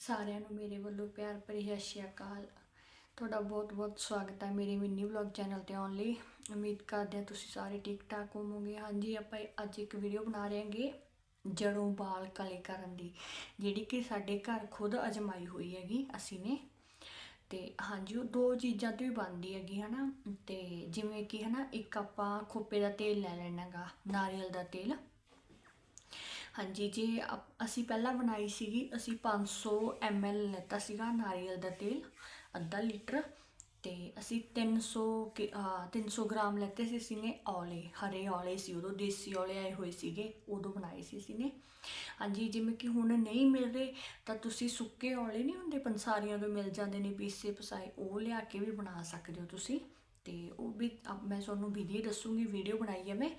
ਸਾਰਿਆਂ ਨੂੰ ਮੇਰੇ ਵੱਲੋਂ ਪਿਆਰ ਭਰੀ ਸਤਿ ਸ਼੍ਰੀ ਅਕਾਲ। ਤੁਹਾਡਾ ਬਹੁਤ-ਬਹੁਤ ਸਵਾਗਤ ਹੈ ਮੇਰੇ ਮਿੰਨੀ ਵਲੌਗ ਚੈਨਲ ਤੇ ਆਉਣ ਲਈ। ਉਮੀਦ ਕਰਦੇ ਹਾਂ ਤੁਸੀਂ ਸਾਰੇ ਠੀਕ ਠਾਕ ਹੋਵੋਗੇ। ਹਾਂਜੀ, ਆਪਾਂ ਅੱਜ ਇੱਕ ਵੀਡੀਓ ਬਣਾ ਰਹੇ ਹਾਂਗੇ ਜੜੋਂ ਬਾਲ ਕਲੇ ਕਰਨ ਦੀ, ਜਿਹੜੀ ਕਿ ਸਾਡੇ ਘਰ ਖੁਦ ਅਜਮਾਈ ਹੋਈ ਹੈਗੀ ਅਸੀਂ ਨੇ। ਤੇ ਹਾਂਜੀ, ਉਹ ਦੋ ਚੀਜ਼ਾਂ ਤੋਂ ਹੀ ਬਣਦੀ ਹੈਗੀ, ਹਨਾ? ਤੇ ਜਿਵੇਂ ਕਿ, ਹਨਾ, ਇੱਕ ਆਪਾਂ ਖੋਪੇ ਦਾ ਤੇਲ ਲੈ ਲੈਣਾਗਾ ਨਾਰੀਅਲ ਦਾ ਤੇਲ। ਹਾਂਜੀ ਜੇ ਅਪ- ਅਸੀਂ ਪਹਿਲਾਂ ਬਣਾਈ ਸੀਗੀ ਅਸੀਂ 500 ml ਲੈਤਾ ਸੀਗਾ ਨਾਰੀਅਲ ਦਾ ਤੇਲ ਅੱਧਾ ਲੀਟਰ ਤੇ ਅਸੀਂ 300 ਕਿ- ਆਹ, 300 ਗ੍ਰਾਮ ਲੈਤੇ ਸੀ ਅਸੀਂ ਨੇ ਔਲੇ ਹਰੇ ਔਲੇ ਸੀ ਉਦੋਂ ਦੇਸੀ ਔਲੇ ਆਏ ਹੋਏ ਸੀਗੇ ਉਦੋਂ ਬਣਾਏ ਸੀ ਅਸੀਂ ਨੇ ਹਾਂਜੀ ਜਿਵੇਂ ਕਿ ਹੁਣ ਨਹੀਂ ਮਿਲ ਰਹੇ ਤਾਂ ਤੁਸੀਂ ਸੁੱਕੇ ਔਲੇ ਨਹੀਂ ਹੁੰਦੇ ਪੰਸਾਰੀਆਂ ਤੋਂ ਮਿਲ ਜਾਂਦੇ ਨੇ ਪੀਸੇ ਪਸਾਏ ਉਹ ਲਿਆ ਕੇ ਵੀ ਬਣਾ ਸਕਦੇ ਹੋ ਤੁਸੀਂ। ਤੇ ਉਹ ਵੀ ਅਬ ਮੈਂ ਤੁਹਾਨੂੰ ਵੀਡੀਓ ਦੱਸੂਗੀ, ਵੀਡੀਓ ਬਣਾਈ ਹੈ ਮੈਂ,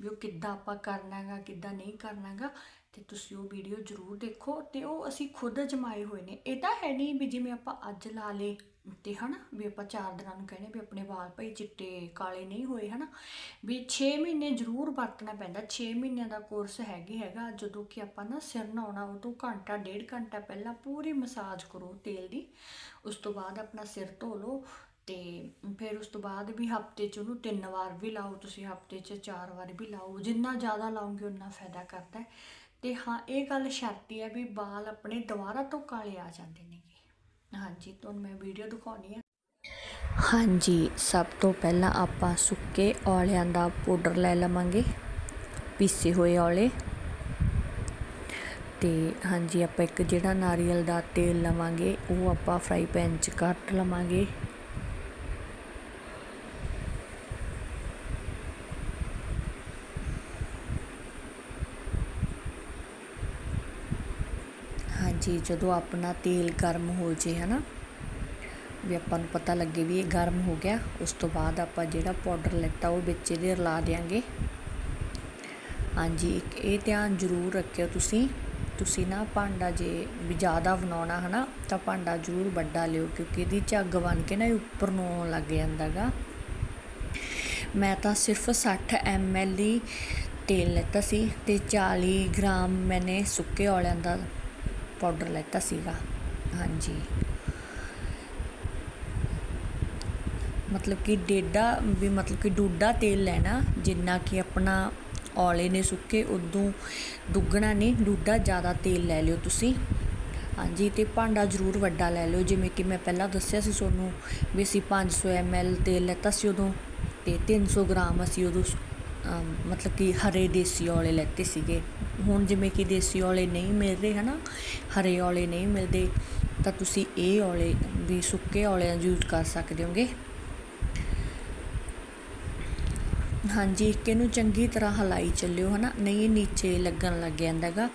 ਵੀ ਉਹ ਕਿੱਦਾਂ ਆਪਾਂ ਕਰਨਾਗਾ ਕਿੱਦਾਂ ਨਹੀਂ ਕਰਨਾਗਾ ਤੇ ਤੁਸੀਂ ਉਹ ਵੀਡੀਓ ਜ਼ਰੂਰ ਦੇਖੋ ਤੇ ਉਹ ਅਸੀਂ ਖੁਦ ਜਮਾਏ ਹੋਏ ਨੇ। ਇਹ ਤਾਂ ਹੈ ਨਹੀਂ ਵੀ ਜਿਵੇਂ ਆਪਾਂ ਅੱਜ ਲਾ ਲੇ ਤੇ ਹਨਾ, ਵੀ ਆਪਾਂ ਚਾਰ ਦਿਨਾਂ ਨੂੰ ਕਹਿੰਦੇ ਵੀ ਆਪਣੇ ਵਾਲ ਭਾਈ ਚਿੱਟੇ, ਕਾਲੇ ਨਹੀਂ ਹੋਏ ਹਨਾ, ਵੀ 6 ਮਹੀਨੇ ਜ਼ਰੂਰ ਵਰਤਣਾ ਪੈਂਦਾ। 6 ਮਹੀਨਿਆਂ ਦਾ ਕੋਰਸ ਹੈਗੇ ਹੈਗਾ, ਜਦੋਂ ਕਿ ਆਪਾਂ ਨਾ ਸਿਰ ਨਹਾਉਣਾ, ਉਹ ਤੋਂ ਘੰਟਾ, ਡੇਢ ਘੰਟਾ ਪਹਿਲਾਂ ਪੂਰੀ ਮਸਾਜ ਕਰੋ ਤੇਲ ਦੀ, ਉਸ ਤੋਂ ਬਾਅਦ ਆਪਣਾ ਸਿਰ ਧੋ ਲਓ ਤੇ ਫਿਰ ਉਸ ਤੋਂ ਬਾਅਦ ਵੀ ਹਫ਼ਤੇ 'ਚ ਉਹਨੂੰ ਤਿੰਨ ਵਾਰ ਵੀ ਲਾਓ, ਤੁਸੀਂ ਹਫ਼ਤੇ 'ਚ ਚਾਰ ਵਾਰ ਵੀ ਲਾਓ, ਜਿੰਨਾ ਜ਼ਿਆਦਾ ਲਾਓਗੇ ਉਨਾ ਫਾਇਦਾ ਕਰਦਾ ਹੈ। ਤੇ ਹਾਂ, ਇਹ ਗੱਲ ਸ਼ਰਤੀ ਹੈ ਵੀ ਵਾਲ ਆਪਣੇ ਦੁਬਾਰਾ ਤੋਂ ਕਾਲੇ ਆ ਜਾਂਦੇ ਨੇਗੇ ਹਾਂਜੀ, ਤੁਹਾਨੂੰ ਮੈਂ ਵੀਡੀਓ ਦਿਖਾਉਣੀ ਹੈ ਹਾਂਜੀ, ਸਭ ਤੋਂ ਪਹਿਲਾਂ ਆਪਾਂ ਸੁੱਕੇ ਔਲਿਆਂ ਦਾ ਪਾਊਡਰ ਲੈ ਲਵਾਂਗੇ, ਪੀਸੇ ਹੋਏ ਔਲੇ। ਤੇ ਹਾਂਜੀ, ਆਪਾਂ ਇੱਕ ਜਿਹੜਾ ਨਾਰੀਅਲ ਦਾ ਤੇਲ ਲਵਾਂਗੇ, ਉਹ ਆਪਾਂ ਫਰਾਈ ਪੈਨ 'ਚ ਕੱਟ ਲਵਾਂਗੇ। ਹਾਂਜੀ ਜਦੋਂ ਆਪਣਾ ਤੇਲ ਗਰਮ ਹੋ ਜੇ ਨਾ ਵੀ ਆਪਾਂ ਨੂੰ ਪਤਾ ਲੱਗੇ ਵੀ ਇਹ ਗਰਮ ਹੋ ਗਿਆ, ਉਸ ਤੋਂ ਬਾਅਦ ਆਪਾਂ ਜਿਹੜਾ ਪਾਊਡਰ ਲੈਤਾ, ਉਹ ਵਿੱਚ ਇਹਦੇ ਰਲਾ ਦੇਾਂਗੇ ਹਾਂਜੀ, ਇੱਕ ਇਹ ਧਿਆਨ ਜ਼ਰੂਰ ਰੱਖਿਓ ਤੁਸੀਂ। ਤੁਸੀਂ ਨਾ ਭਾਂਡਾ ਜੇ ਵੀ ਜ਼ਿਆਦਾ ਬਣਾਉਣਾ, ਹਨਾ, ਤਾਂ ਭਾਂਡਾ ਜ਼ਰੂਰ ਵੱਡਾ ਲਿਓ, ਕਿਉਂਕਿ ਇਹਦੀ ਝੱਗ ਬਣ ਕੇ ਨਾ ਉੱਪਰ ਨੂੰ ਆਉਣ ਲੱਗ ਜਾਂਦਾਗਾ ਮੈਂ ਤਾਂ ਸਿਰਫ 60 ml ਹੀ ਤੇਲ ਲੈਤਾ ਸੀ, ਤੇ 40 ਗ੍ਰਾਮ ਮੈਨੇ ਸੁੱਕੇ ਔਲਿਆਂ ਦਾ ਪਾਊਡਰ ਲੈਤਾ ਸੀਗਾ। ਹਾਂਜੀ। ਮਤਲਬ ਕਿ ਡੇਡਾ ਵੀ ਮਤਲਬ ਕਿ ਡੂਡਾ ਤੇਲ ਲੈਣਾ, ਜਿੰਨਾ ਕਿ ਆਪਣਾ ਔਲੇ ਨੇ ਸੁੱਕੇ, ਉਦੋਂ ਦੁੱਗਣਾ ਨਹੀਂ, ਡੂਡਾ ਜ਼ਿਆਦਾ ਤੇਲ ਲੈ ਲਿਓ ਤੁਸੀਂ। ਹਾਂਜੀ, ਤੇ ਭਾਂਡਾ ਜ਼ਰੂਰ ਵੱਡਾ ਲੈ ਲਿਓ। ਜਿਵੇਂ ਕਿ ਮੈਂ ਪਹਿਲਾਂ ਦੱਸਿਆ ਸੀ ਤੁਹਾਨੂੰ ਵੀ ਅਸੀਂ 500 ml ਤੇਲ ਲੈਤਾ ਸੀ ਉਦੋਂ, ਤੇ 300 ਗ੍ਰਾਮ ਅਸੀਂ ਉਦੋਂ ਮਤਲਬ ਕਿ ਹਰੇ ਦੇਸੀ ਔਲੇ ਲੈਤੇ ਸੀਗੇ। ਹੁਣ ਜਿਵੇਂ ਕਿ ਦੇਸੀ ਔਲੇ ਨਹੀਂ ਮਿਲਦੇ ਰਹੇ, ਹਨਾ? ਹਰੇ ਔਲੇ ਨਹੀਂ ਮਿਲਦੇ, ਤਾਂ ਤੁਸੀਂ ਇਹ ਔਲੇ ਵੀ ਸੁੱਕੇ ਔਲਿਆਂ ਯੂਜ਼ ਕਰ ਸਕਦੇ ਹੋਗੇ। ਹਾਂਜੀ, ਇੱਕ ਇਹਨੂੰ ਚੰਗੀ ਤਰ੍ਹਾਂ ਹਲਾਈ ਚੱਲਿਓ, ਹਨਾ? ਨਹੀਂ, ਇਹ ਨੀਚੇ ਲੱਗਣ ਲੱਗ ਜਾਂਦਾਗਾ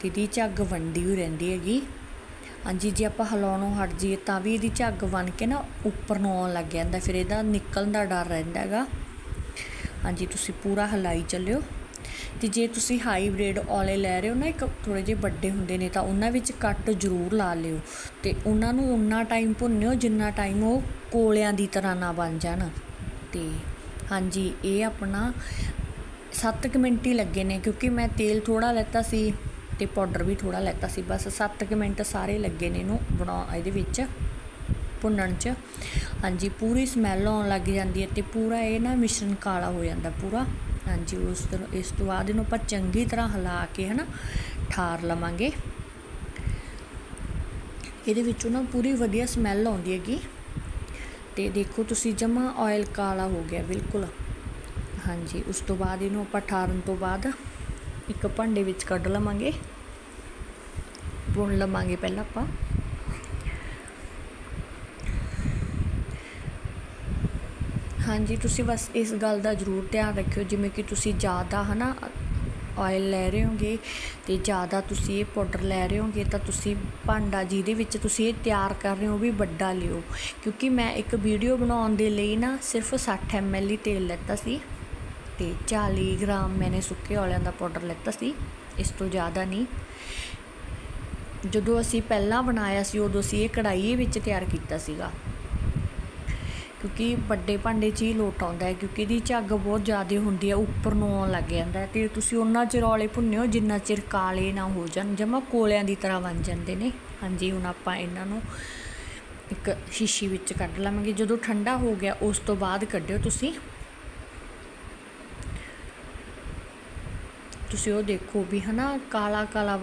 ਤੇ ਇਹਦੀ ਝੱਗ ਵੰਡੀ ਹੋਈ ਰਹਿੰਦੀ ਹੈਗੀ। ਹਾਂਜੀ, ਜੇ ਆਪਾਂ ਹਿਲਾਉਣੋਂ ਹਟ ਜਾਈਏ, ਤਾਂ ਵੀ ਇਹਦੀ ਝੱਗ ਬਣ ਕੇ ਨਾ ਉੱਪਰ ਨੂੰ ਆਉਣ ਲੱਗ ਜਾਂਦਾ, ਫਿਰ ਇਹਦਾ ਨਿਕਲਣ ਦਾ ਡਰ ਰਹਿੰਦਾ ਹੈਗਾ। ਹਾਂਜੀ, ਤੁਸੀਂ ਪੂਰਾ ਹਲਾਈ ਚੱਲਿਓ। ਤੇ ਜੇ ਤੁਸੀਂ ਹਾਈਬ੍ਰਿਡ ਔਲੇ ਲੈ ਰਹੇ ਹੋ ਨਾ, ਇੱਕ ਥੋੜੇ ਜਿਹੇ ਵੱਡੇ ਹੁੰਦੇ ਨੇ, ਤਾਂ ਉਹਨਾਂ ਵਿੱਚ ਕੱਟ ਜ਼ਰੂਰ ਲਾ ਲਿਓ। ਤੇ ਉਹਨਾਂ ਨੂੰ ਉਨਾ ਟਾਈਮ ਭੁੰਨਿਓ ਜਿੰਨਾ ਟਾਈਮ ਉਹ ਕੋਲਿਆਂ ਦੀ ਤਰ੍ਹਾਂ ਨਾ ਬਣ ਜਾਣ। ਤੇ ਹਾਂਜੀ, ਇਹ ਆਪਣਾ 7 ਮਿੰਟ ਹੀ ਲੱਗੇ ਨੇ, ਕਿਉਂਕਿ ਮੈਂ ਤੇਲ ਥੋੜਾ ਲੈਤਾ ਸੀ ਤੇ ਪਾਊਡਰ ਵੀ ਥੋੜਾ ਲੈਤਾ ਸੀ। ਬਸ 7 ਮਿੰਟ ਸਾਰੇ ਲੱਗੇ ਨੇ ਇਹਨੂੰ ਬਣਾ, ਇਹਦੇ ਵਿੱਚ। ਭੁੰਨਣ 'ਚ। ਹਾਂਜੀ, ਪੂਰੀ ਸਮੈਲ ਆਉਣ ਲੱਗ ਜਾਂਦੀ ਹੈ ਤੇ ਪੂਰਾ ਇਹ ਨਾ ਮਿਸ਼ਰਣ ਕਾਲਾ ਹੋ ਜਾਂਦਾ ਪੂਰਾ। ਹਾਂਜੀ, ਉਸ ਤਰ੍ਹਾਂ, ਇਸ ਤੋਂ ਬਾਅਦ ਇਹਨੂੰ ਆਪਾਂ ਚੰਗੀ ਤਰ੍ਹਾਂ ਹਿਲਾ ਕੇ ਹਨਾ, ਠਾਰ ਲਵਾਂਗੇ। ਇਹਦੇ ਵਿੱਚੋਂ ਨਾ ਪੂਰੀ ਵਧੀਆ ਸਮੈਲ ਆਉਂਦੀ ਹੈਗੀ। ਤੇ ਦੇਖੋ ਤੁਸੀਂ ਜਮਾ ਆਇਲ ਕਾਲਾ ਹੋ ਗਿਆ, ਬਿਲਕੁਲ। ਹਾਂਜੀ, ਉਸ ਤੋਂ ਬਾਅਦ ਇਹਨੂੰ ਆਪਾਂ ਠਾਰਨ ਤੋਂ ਬਾਅਦ ਇੱਕ ਭਾਂਡੇ ਵਿੱਚ ਕੱਢ ਲਵਾਂਗੇ। ਭੁੰਨ ਲਵਾਂਗੇ ਪਹਿਲਾਂ ਆਪਾਂ। ਹਾਂਜੀ, ਤੁਸੀਂ ਬਸ ਇਸ ਗੱਲ ਦਾ ਜ਼ਰੂਰ ਧਿਆਨ ਰੱਖਿਓ, ਜਿਵੇਂ ਕਿ ਤੁਸੀਂ ਜ਼ਿਆਦਾ ਹਨਾ ਆਇਲ ਲੈ ਰਹੇ ਹੋਗੇ ਤੇ ਜ਼ਿਆਦਾ ਤੁਸੀਂ ਇਹ ਪਾਊਡਰ ਲੈ ਰਹੇ ਹੋਗੇ ਤਾਂ ਤੁਸੀਂ ਭਾਂਡਾ ਜਿਹਦੇ ਵਿੱਚ ਤੁਸੀਂ ਇਹ ਤਿਆਰ ਕਰ ਰਹੇ ਹੋ ਉਹ ਵੀ ਵੱਡਾ ਲਿਓ। ਕਿਉਂਕਿ ਮੈਂ ਇੱਕ ਵੀਡੀਓ ਬਣਾਉਣ ਦੇ ਲਈ ਨਾ ਸਿਰਫ 60 ml ਹੀ ਤੇਲ ਲੈਤਾ ਸੀ ਤੇ 40 ਗ੍ਰਾਮ ਮੈਨੇ ਸੁੱਕੇ ਔਲਿਆਂ ਦਾ ਪਾਊਡਰ ਲੈਤਾ ਸੀ, ਇਸ ਤੋਂ ਜ਼ਿਆਦਾ ਨਹੀਂ। ਜਦੋਂ ਅਸੀਂ ਪਹਿਲਾਂ ਬਣਾਇਆ ਸੀ, ਉਦੋਂ ਅਸੀਂ ਇਹ ਕੜਾਈ ਵਿੱਚ ਤਿਆਰ ਕੀਤਾ ਸੀਗਾ। ਕਿਉਂਕਿ ਵੱਡੇ ਭਾਂਡੇ 'ਚ ਹੀ ਲੋਟ ਆਉਂਦਾ ਹੈ, ਕਿਉਂਕਿ ਇਹਦੀ ਝੱਗ ਬਹੁਤ ਜ਼ਿਆਦਾ ਹੁੰਦੀ ਹੈ, ਉੱਪਰ ਨੂੰ ਆਉਣ ਲੱਗ ਜਾਂਦਾ ਹੈ ਤੇ ਤੁਸੀਂ ਉਹਨਾਂ ਚਿਰ ਔਲੇ ਭੁੰਨਿਓ ਜਿੰਨਾ ਚਿਰ ਕਾਲੇ ਨਾ ਹੋ ਜਾਣ, ਜਮਾ ਕੋਲਿਆਂ ਦੀ ਤਰ੍ਹਾਂ ਬਣ ਜਾਂਦੇ ਨੇ। ਹਾਂਜੀ, ਹੁਣ ਆਪਾਂ ਇਹਨਾਂ ਨੂੰ ਇੱਕ ਸ਼ੀਸ਼ੀ ਵਿੱਚ ਕੱਢ ਲਵਾਂਗੇ। ਜਦੋਂ ਠੰਡਾ ਹੋ ਗਿਆ, ਉਸ ਤੋਂ ਬਾਅਦ ਕੱਢਿਓ ਤੁਸੀਂ। ਤੁਸੀਂ ਉਹ ਦੇਖੋ ਵੀ ਹਨਾ ਕਾਲਾ ਕਾਲਾ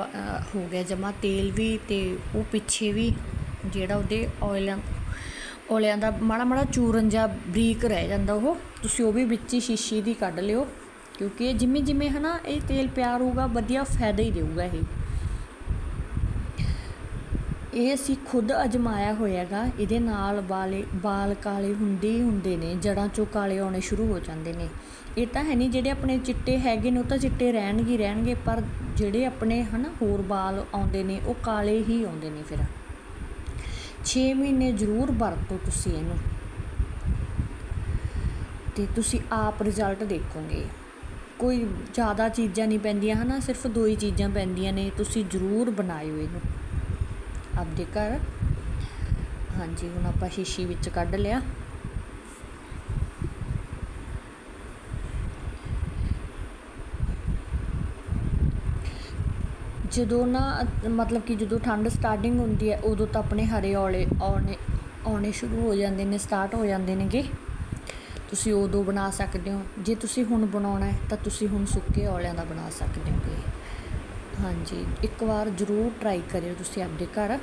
ਹੋ ਗਿਆ ਜਮਾ ਤੇਲ ਵੀ ਤੇ ਉਹ ਪਿੱਛੇ ਵੀ ਜਿਹੜਾ ਉਹਦੇ ਆਇਲਾਂ ਔਲਿਆਂ ਦਾ ਮਾੜਾ ਮਾੜਾ ਚੂਰਨ ਜਾਂ ਬਰੀਕ ਰਹਿ ਜਾਂਦਾ ਉਹ, ਤੁਸੀਂ ਉਹ ਵੀ ਵਿੱਚ ਹੀ ਸ਼ੀਸ਼ੀ ਦੀ ਕੱਢ ਲਿਓ, ਕਿਉਂਕਿ ਇਹ ਜਿਵੇਂ ਜਿਵੇਂ ਹਨਾ ਇਹ ਤੇਲ ਪਿਆ ਰਹੂਗਾ ਵਧੀਆ ਫਾਇਦਾ ਹੀ ਦੇਊਗਾ ਇਹ। ਇਹ ਅਸੀਂ ਖੁਦ ਅਜਮਾਇਆ ਹੋਇਆਗਾ, ਇਹਦੇ ਨਾਲ ਵਾਲੇ, ਵਾਲ ਕਾਲੇ ਹੁੰਦੇ ਹੀ ਹੁੰਦੇ ਨੇ ਜੜਾਂ ਚੋਂ ਕਾਲੇ ਆਉਣੇ ਸ਼ੁਰੂ ਹੋ ਜਾਂਦੇ ਨੇ। ਇਹ ਤਾਂ ਹੈ ਨਹੀਂ, ਜਿਹੜੇ ਆਪਣੇ ਚਿੱਟੇ ਹੈਗੇ ਨੇ ਉਹ ਤਾਂ ਚਿੱਟੇ ਰਹਿਣਗੇ ਹੀ ਰਹਿਣਗੇ, ਪਰ ਜਿਹੜੇ ਆਪਣੇ ਹਨਾ ਹੋਰ ਵਾਲ ਆਉਂਦੇ ਨੇ, ਉਹ ਕਾਲੇ ਹੀ ਆਉਂਦੇ ਨੇ ਫਿਰ। 6 ਮਹੀਨੇ ਜ਼ਰੂਰ ਵਰਤੋ ਤੁਸੀਂ ਇਹਨੂੰ। ਤੇ ਤੁਸੀਂ ਆਪ ਰਿਜ਼ਲਟ ਦੇਖੋਗੇ। ਕੋਈ ਜ਼ਿਆਦਾ ਚੀਜ਼ਾਂ ਨਹੀਂ ਪੈਂਦੀਆਂ, ਹਨਾ? ਸਿਰਫ ਦੋ ਹੀ ਚੀਜ਼ਾਂ ਪੈਂਦੀਆਂ ਨੇ, ਤੁਸੀਂ ਜ਼ਰੂਰ ਬਣਾਇਓ ਇਹਨੂੰ। ਆਪਦੇ ਘਰ। ਹਾਂਜੀ, ਹੁਣ ਆਪਾਂ ਸ਼ੀਸ਼ੀ ਵਿੱਚ ਕੱਢ ਲਿਆ। ਜਦੋਂ ਨਾ, ਮਤਲਬ ਕਿ ਜਦੋਂ ਠੰਡ ਸਟਾਰਟਿੰਗ ਹੁੰਦੀ ਹੈ, ਉਦੋਂ ਤਾਂ ਆਪਣੇ ਹਰੇ ਔਲੇ ਆਉਣੇ ਆਉਣੇ ਸ਼ੁਰੂ ਹੋ ਜਾਂਦੇ ਨੇ ਸਟਾਰਟ ਹੋ ਜਾਂਦੇ ਨੇਗੇ। ਤੁਸੀਂ ਉਦੋਂ ਬਣਾ ਸਕਦੇ ਹੋ। ਜੇ ਤੁਸੀਂ ਹੁਣ ਬਣਾਉਣਾ ਹੈ, ਤਾਂ ਤੁਸੀਂ ਹੁਣ ਸੁੱਕੇ ਔਲਿਆਂ ਦਾ ਬਣਾ ਸਕਦੇ ਹੋਗੇ। ਹਾਂਜੀ, ਇੱਕ ਵਾਰ ਜ਼ਰੂਰ ਟਰਾਈ ਕਰਿਓ ਤੁਸੀਂ ਆਪਦੇ ਘਰ।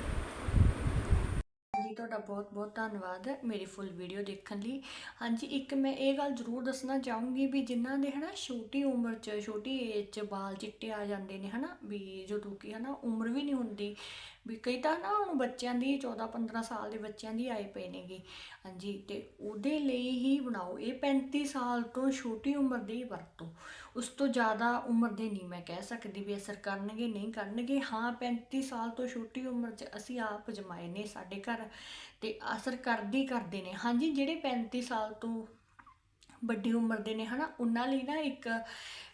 ਤੁਹਾਡਾ ਬਹੁਤ ਬਹੁਤ ਧੰਨਵਾਦ ਮੇਰੀ ਫੁੱਲ ਵੀਡੀਓ ਦੇਖਣ ਲਈ। ਹਾਂਜੀ, ਇੱਕ ਮੈਂ ਇਹ ਗੱਲ ਜ਼ਰੂਰ ਦੱਸਣਾ ਚਾਹੂੰਗੀ ਵੀ ਜਿਨ੍ਹਾਂ ਦੇ ਹਨਾ ਛੋਟੀ ਉਮਰ 'ਚ, ਛੋਟੀ ਏਜ 'ਚ ਵਾਲ ਚਿੱਟੇ ਆ ਜਾਂਦੇ ਨੇ ਹਨਾ, ਵੀ ਜਦੋਂ ਕਿ ਹਨਾ ਉਮਰ ਵੀ ਨਹੀਂ ਹੁੰਦੀ। ਵੀ ਕਈ ਤਾਂ ਨਾ ਹੁਣ ਬੱਚਿਆਂ ਦੀ 14 15 ਸਾਲ ਦੇ ਬੱਚਿਆਂ ਦੀ ਆਏ ਪਏ ਨੇਗੇ। ਹਾਂਜੀ, ਤੇ ਉਹਦੇ ਲਈ ਹੀ ਬਣਾਓ। ਇਹ 35 ਸਾਲ ਤੋਂ ਛੋਟੀ ਉਮਰ ਦੇ ਹੀ ਵਰਤੋ। ਉਸ ਤੋਂ ਜ਼ਿਆਦਾ ਉਮਰ ਦੇ ਨਹੀਂ ਮੈਂ ਕਹਿ ਸਕਦੀ ਵੀ ਅਸਰ ਕਰਨਗੇ, ਨਹੀਂ ਕਰਨਗੇ। ਹਾਂ 35 ਸਾਲ ਤੋਂ ਛੋਟੀ ਉਮਰ 'ਚ ਅਸੀਂ ਆਪ ਜਮਾਏ ਨੇ ਸਾਡੇ ਘਰ ਤੇ ਅਸਰ ਕਰਦੇ ਕਰਦੇ ਨੇ। ਹਾਂਜੀ, ਜਿਹੜੇ 35 ਸਾਲ ਤੋਂ ਵੱਡੀ ਉਮਰ ਦੇ ਨੇ, ਹਨਾ? ਉਹਨਾਂ ਲਈ ਨਾ ਇੱਕ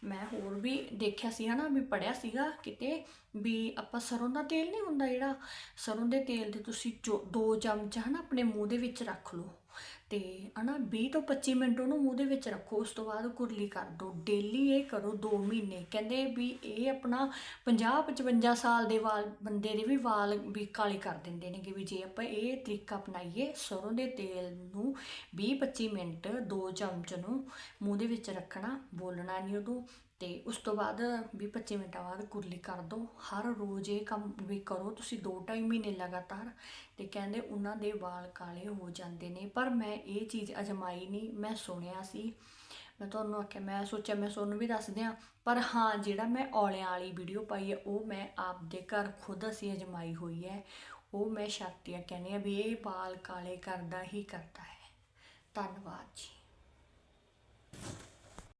ਮੈਂ ਹੋਰ ਵੀ ਦੇਖਿਆ ਸੀ, ਹਨਾ? ਵੀ ਪੜਿਆ ਸੀਗਾ ਕਿਤੇ ਵੀ ਆਪਾਂ ਸਰੋਂ ਦਾ ਤੇਲ ਨਹੀਂ ਹੁੰਦਾ ਜਿਹੜਾ? ਸਰੋਂ ਦੇ ਤੇਲ ਦੇ ਤੁਸੀਂ ਚੋ- ਦੋ ਚਮਚ, ਹਨਾ? ਆਪਣੇ ਮੂੰਹ ਦੇ ਵਿੱਚ ਰੱਖ ਲਓ। ਤੇ ਹਨਾ 20 ਤੋਂ 25 ਮਿੰਟ ਉਹਨੂੰ ਮੂੰਹ ਦੇ ਵਿੱਚ ਰੱਖੋ, ਉਸ ਤੋਂ ਬਾਅਦ ਕੁਰਲੀ ਕਰ ਦਿਓ ਡੇਲੀ ਇਹ ਕਰੋ 2 ਮਹੀਨੇ। ਕਹਿੰਦੇ ਵੀ ਇਹ ਆਪਣਾ 50 55 ਸਾਲ ਦੇ ਵਾਲ, ਬੰਦੇ ਦੇ ਵੀ ਵਾਲ ਵੀ ਕਾਲੇ ਕਰ ਦਿੰਦੇ ਨੇਗੇ ਵੀ ਜੇ ਆਪਾਂ ਇਹ ਤਰੀਕਾ ਅਪਣਾਈਏ, ਸਰੋਂ ਦੇ ਤੇਲ ਨੂੰ 20 25 ਮਿੰਟ ਦੋ ਚਮਚ ਨੂੰ ਮੂੰਹ ਦੇ ਵਿੱਚ ਰੱਖਣਾ, ਬੋਲਣਾ ਨਹੀਂ ਉਦੋਂ। ਤੇ ਉਸ ਤੋਂ ਬਾਅਦ 20 25 ਮਿੰਟਾਂ ਬਾਅਦ ਕੁਰਲੀ ਕਰ ਦਿਓ ਹਰ ਰੋਜ਼ ਇਹ ਕੰਮ ਵੀ ਕਰੋ, ਤੁਸੀਂ 2-2.5 ਮਹੀਨੇ ਲਗਾਤਾਰ ਤੇ ਕਹਿੰਦੇ ਉਹਨਾਂ ਦੇ ਵਾਲ ਕਾਲੇ ਹੋ ਜਾਂਦੇ ਨੇ। ਪਰ ਮੈਂ ਇਹ ਚੀਜ਼ ਅਜਮਾਈ ਨਹੀਂ, ਮੈਂ ਸੁਣਿਆ ਸੀ। ਮੈਂ ਤੁਹਾਨੂੰ ਆਖਿਆ, ਮੈਂ ਸੋਚਿਆ, ਮੈਂ ਤੁਹਾਨੂੰ ਵੀ ਦੱਸ ਦਿਆਂ। ਪਰ ਹਾਂ, ਜਿਹੜਾ ਮੈਂ ਔਲਿਆਂ ਵਾਲੀ ਵੀਡੀਓ ਪਾਈ ਹੈ, ਉਹ ਮੈਂ ਆਪਦੇ ਘਰ ਖੁਦ ਅਸੀਂ ਅਜਮਾਈ ਹੋਈ ਹੈ। ਉਹ ਮੈਂ ਸ਼ਰਤੀਆ ਕਹਿੰਦੀ ਆ ਵੀ ਇਹ ਵਾਲ ਕਾਲੇ ਕਰਦਾ ਹੀ ਕਰਦਾ ਹੈ। ਧੰਨਵਾਦ ਜੀ।